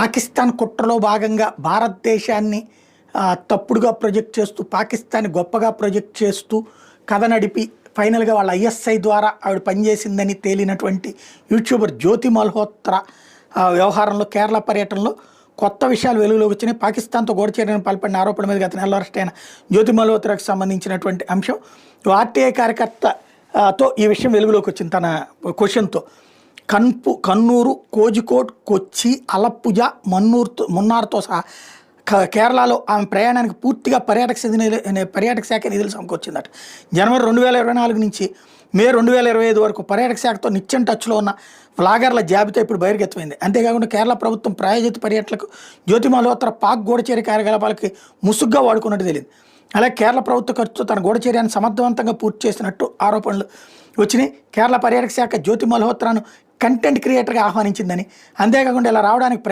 పాకిస్తాన్ కుట్రలో భాగంగా భారతదేశాన్ని తప్పుడుగా ప్రొజెక్ట్ చేస్తూ పాకిస్తాన్ గొప్పగా ప్రొజెక్ట్ చేస్తూ కథ నడిపి ఫైనల్గా వాళ్ళ ఐఎస్ఐ ద్వారా ఆవిడ పనిచేసిందని తేలినటువంటి యూట్యూబర్ జ్యోతి మల్హోత్రా వ్యవహారంలో కేరళ పర్యటనలో కొత్త విషయాలు వెలుగులోకి వచ్చినాయి. పాకిస్తాన్తో గోడచేరని పాల్పడిన ఆరోపణ మీద గత నెల అరెస్ట్ అయిన జ్యోతి మల్హోత్రాకు సంబంధించినటువంటి అంశం. ఆర్టీఐ కార్యకర్త తో ఈ విషయం వెలుగులోకి వచ్చింది తన క్వశ్చన్తో. కన్పు కన్నూరు కోజికోడ్ కొచ్చి అలప్పుజ మన్నూరుతో మున్నార్తో సహా క- కేరళలో ఆమె ప్రయాణానికి పూర్తిగా పర్యాటక నిధులు- పర్యాటక శాఖ నిధులు సమకూర్చిందట. జనవరి రెండు వేల ఇరవై నాలుగు నుంచి మే రెండు వేల ఇరవై ఐదు వరకు పర్యాటక శాఖతో నిత్యం టచ్లో ఉన్న వ్లాగర్ల జాబితా ఇప్పుడు బహిర్గతమైంది. అంతేకాకుండా కేరళ ప్రభుత్వం ప్రాయోజిత పర్యటనకు జ్యోతి మల్హోత్రా పాక్ గూడచేరి కార్యకలాపాలకి ముసుగ్గా వాడుకున్నట్టు తెలియదు అలాగే కేరళ ప్రభుత్వ ఖర్చుతో తన గూఢచర్యాన్ని సమర్థవంతంగా పూర్తి చేసినట్టు ఆరోపణలు వచ్చినాయి. కేరళ పర్యాటక శాఖ జ్యోతి మల్హోత్రాను కంటెంట్ క్రియేటర్గా ఆహ్వానించిందని. అంతేకాకుండా ఇలా రావడానికి